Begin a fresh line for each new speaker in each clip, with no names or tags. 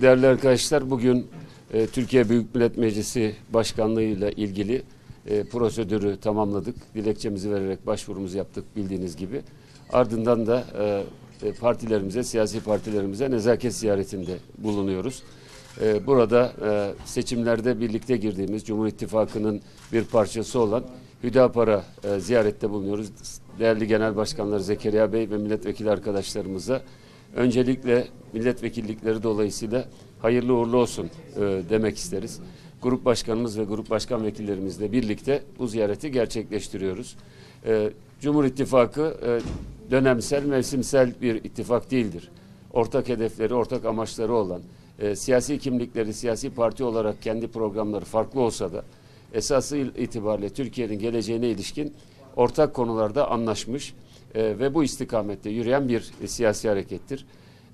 Değerli arkadaşlar bugün e, Türkiye Büyük Millet Meclisi Başkanlığı ile ilgili e, prosedürü tamamladık. Dilekçemizi vererek başvurumuzu yaptık bildiğiniz gibi. Ardından da e, e, partilerimize, siyasi partilerimize nezaket ziyaretinde bulunuyoruz. E, burada e, seçimlerde birlikte girdiğimiz Cumhur İttifakı'nın bir parçası olan Hüdapar'a e, ziyarette bulunuyoruz. Değerli Genel Başkanlar Zekeriya Bey ve milletvekili arkadaşlarımıza öncelikle milletvekillikleri dolayısıyla hayırlı uğurlu olsun e, demek isteriz. Grup başkanımız ve grup başkan vekillerimizle birlikte bu ziyareti gerçekleştiriyoruz. E, Cumhur İttifakı e, dönemsel, mevsimsel bir ittifak değildir. Ortak hedefleri, ortak amaçları olan, e, siyasi kimlikleri, siyasi parti olarak kendi programları farklı olsa da esası itibariyle Türkiye'nin geleceğine ilişkin ortak konularda anlaşmış e, ve bu istikamette yürüyen bir siyasi harekettir.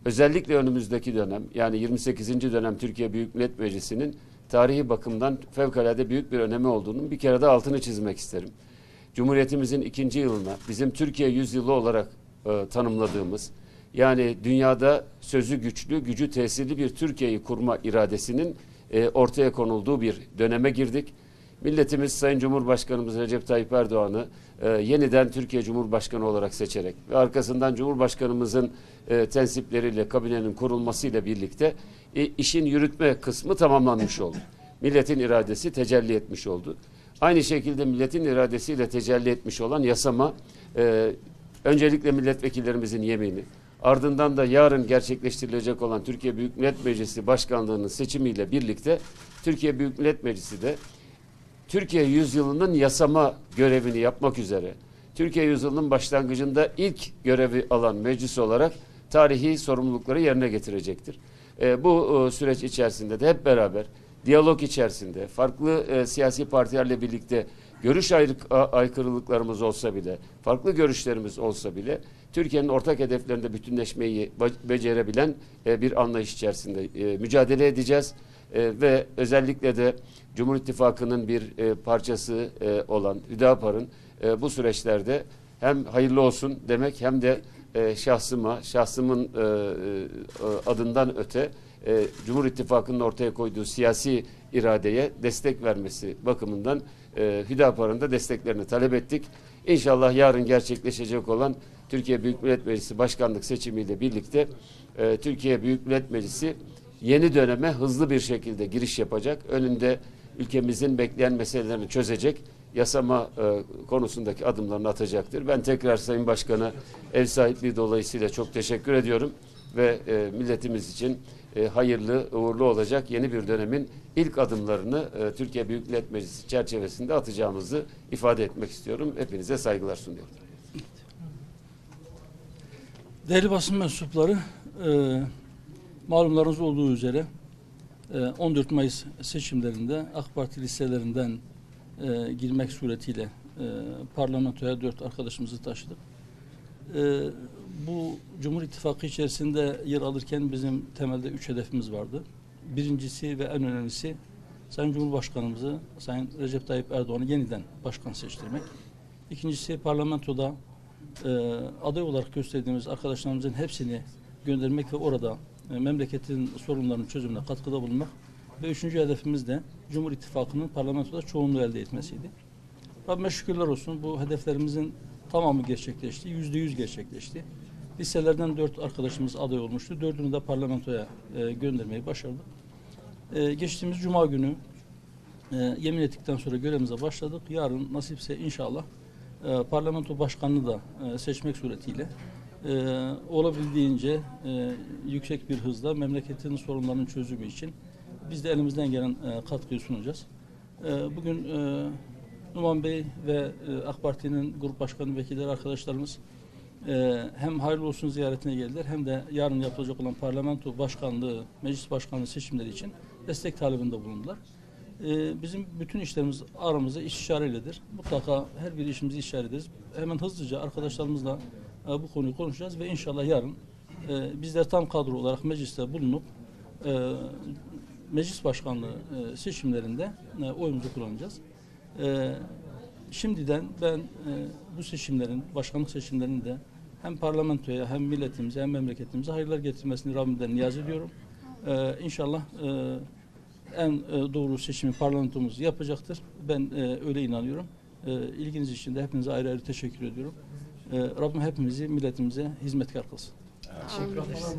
Özellikle önümüzdeki dönem yani 28. dönem Türkiye Büyük Millet Meclisi'nin tarihi bakımdan fevkalade büyük bir önemi olduğunun bir kere de altını çizmek isterim. Cumhuriyetimizin ikinci yılına bizim Türkiye yüzyılı olarak e, tanımladığımız yani dünyada sözü güçlü, gücü tesirli bir Türkiye'yi kurma iradesinin e, ortaya konulduğu bir döneme girdik. Milletimiz Sayın Cumhurbaşkanımız Recep Tayyip Erdoğan'ı e, yeniden Türkiye Cumhurbaşkanı olarak seçerek ve arkasından Cumhurbaşkanımızın e, tensipleriyle kabinenin kurulmasıyla birlikte e, işin yürütme kısmı tamamlanmış oldu. Milletin iradesi tecelli etmiş oldu. Aynı şekilde milletin iradesiyle tecelli etmiş olan yasama e, öncelikle milletvekillerimizin yemini, ardından da yarın gerçekleştirilecek olan Türkiye Büyük Millet Meclisi Başkanlığı'nın seçimiyle birlikte Türkiye Büyük Millet Meclisi de Türkiye yüzyılının yasama görevini yapmak üzere Türkiye yüzyılının başlangıcında ilk görevi alan meclis olarak tarihi sorumlulukları yerine getirecektir. E, bu e, süreç içerisinde de hep beraber diyalog içerisinde farklı e, siyasi partilerle birlikte görüş ayrı, a- aykırılıklarımız olsa bile, farklı görüşlerimiz olsa bile Türkiye'nin ortak hedeflerinde bütünleşmeyi becerebilen e, bir anlayış içerisinde e, mücadele edeceğiz. E, ve özellikle de Cumhur İttifakı'nın bir e, parçası e, olan Hüdapar'ın e, bu süreçlerde hem hayırlı olsun demek hem de e, şahsıma, şahsımın e, e, adından öte e, Cumhur İttifakı'nın ortaya koyduğu siyasi iradeye destek vermesi bakımından e, Hüdapar'ın da desteklerini talep ettik. İnşallah yarın gerçekleşecek olan Türkiye Büyük Millet Meclisi Başkanlık seçimiyle birlikte e, Türkiye Büyük Millet Meclisi yeni döneme hızlı bir şekilde giriş yapacak. Önünde ülkemizin bekleyen meselelerini çözecek yasama e, konusundaki adımlarını atacaktır. Ben tekrar Sayın Başkan'a ev sahipliği dolayısıyla çok teşekkür ediyorum ve e, milletimiz için e, hayırlı, uğurlu olacak yeni bir dönemin ilk adımlarını e, Türkiye Büyük Millet Meclisi çerçevesinde atacağımızı ifade etmek istiyorum. Hepinize saygılar sunuyorum.
Değerli basın mensupları, e, malumlarınız olduğu üzere e, 14 Mayıs seçimlerinde AK Parti listelerinden e, girmek suretiyle e, parlamentoya dört arkadaşımızı taşıdık. E, bu Cumhur İttifakı içerisinde yer alırken bizim temelde üç hedefimiz vardı. Birincisi ve en önemlisi Sayın Cumhurbaşkanımızı Sayın Recep Tayyip Erdoğan'ı yeniden başkan seçtirmek. İkincisi parlamentoda e, aday olarak gösterdiğimiz arkadaşlarımızın hepsini göndermek ve orada e, memleketin sorunlarının çözümüne katkıda bulunmak. Ve üçüncü hedefimiz de Cumhur İttifakı'nın parlamentoda çoğunluğu elde etmesiydi. Rabbime şükürler olsun bu hedeflerimizin tamamı gerçekleşti. Yüzde yüz gerçekleşti. Listelerden dört arkadaşımız aday olmuştu. Dördünü de parlamentoya e, göndermeyi başardık. E, geçtiğimiz Cuma günü e, yemin ettikten sonra görevimize başladık. Yarın nasipse inşallah e, parlamento başkanını da e, seçmek suretiyle e, olabildiğince e, yüksek bir hızla memleketin sorunlarının çözümü için biz de elimizden gelen e, katkıyı sunacağız. E, bugün e, Numan Bey ve e, AK Parti'nin grup başkanı vekilleri arkadaşlarımız e, hem hayırlı olsun ziyaretine geldiler hem de yarın yapılacak olan parlamento başkanlığı, meclis başkanlığı seçimleri için destek talebinde bulundular. Ee, bizim bütün işlerimiz aramızda istişareyledir. Mutlaka her bir işimizi istişare ederiz. Hemen hızlıca arkadaşlarımızla e, bu konuyu konuşacağız ve inşallah yarın e, bizler tam kadro olarak mecliste bulunup e, meclis başkanlığı e, seçimlerinde oyumuzu kullanacağız. Şimdiden ben bu seçimlerin, başkanlık seçimlerinin de hem parlamentoya hem milletimize hem memleketimize hayırlar getirmesini Rabbimden niyaz ediyorum. İnşallah en doğru seçimi parlamentomuz yapacaktır. Ben öyle inanıyorum. İlginiz için de hepinize ayrı ayrı teşekkür ediyorum. E, Rabbim hepimizi milletimize hizmetkar kılsın.
Teşekkür ederiz.